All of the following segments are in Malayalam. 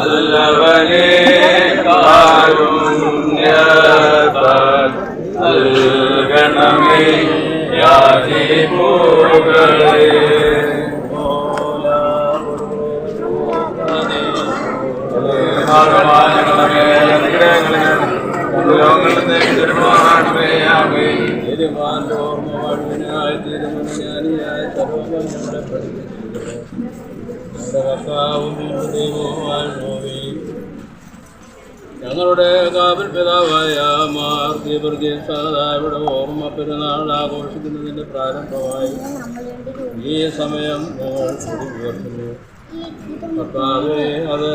அல்லவனே காருண்ய கணமே யாதி போகலே ഞങ്ങളുടെ കാവൽ പിതാവായ മാർ ദീപർഗീസായുടെ ഓർമ്മ പെരുന്നാൾ ആഘോഷിക്കുന്നതിന്റെ പ്രാരംഭമായി ഈ സമയം ഞങ്ങൾ കൂടി ഉയർത്തുന്നു. അത്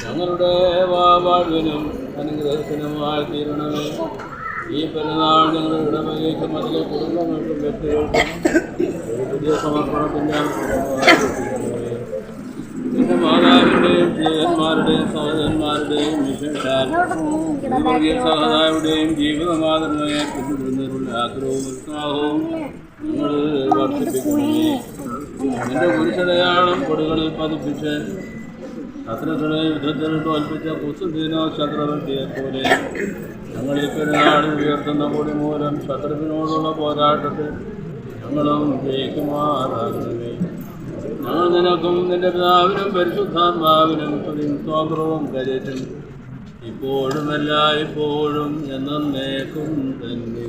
ഞങ്ങളുടെ വാഴ്വിനും അനുഗ്രഹത്തിനുമായി തീരണമേ ഈ പെരുന്നാൾ ഞങ്ങളുടെ ഇടവകയ്ക്കും അതിലെ കുടുംബങ്ങൾക്കും വ്യക്തികൾക്കും പുതിയ സമർപ്പണത്തിന്റെ എന്റെ മാതാവിന്റെയും ജീവന്മാരുടെയും സഹോദരന്മാരുടെയും വിശേഷാൽ വർഗീയ സഹതായുടെയും ജീവിതമാതൃകയെ പിന്തുടരുന്നതിനുള്ള ആഗ്രഹവും ഉത്സാഹവും ഞങ്ങൾ വർദ്ധിപ്പിക്കണമേ. എന്റെ കുരിശടയാളം കൊടികളിൽ പതിപ്പിച്ച് ശത്രുക്കളെ യുദ്ധത്തിൽ തോൽപ്പിച്ച കുസുദീനോ ചക്രവർത്തിയെ പോലെ ഞങ്ങൾ ഈ പെരുന്നാളിൽ ഉയർത്തുന്ന കൊടി മൂലം ശത്രുവിനോടുള്ള പോരാട്ടത്തിൽ ഞങ്ങളും ജയിക്കുമാറാകണമേ. ഞങ്ങൾ നിനക്കും നിന്റെ പിതാവിനും പരിശുദ്ധാത്മാവിനും സ്തുതിയും സ്വാഗ്രഹവും കരറ്റും ഇപ്പോഴും എല്ലാ ഇപ്പോഴും എന്നേക്കും തന്നെ.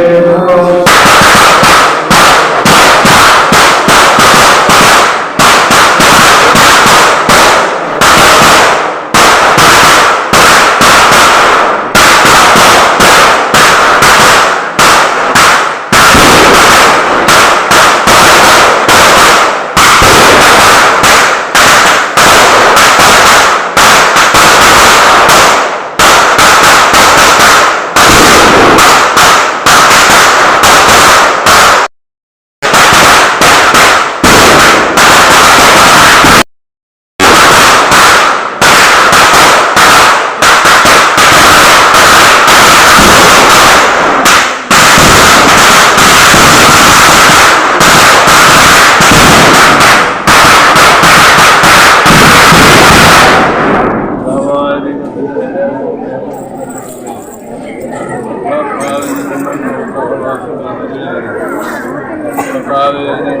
പിതാവിനെ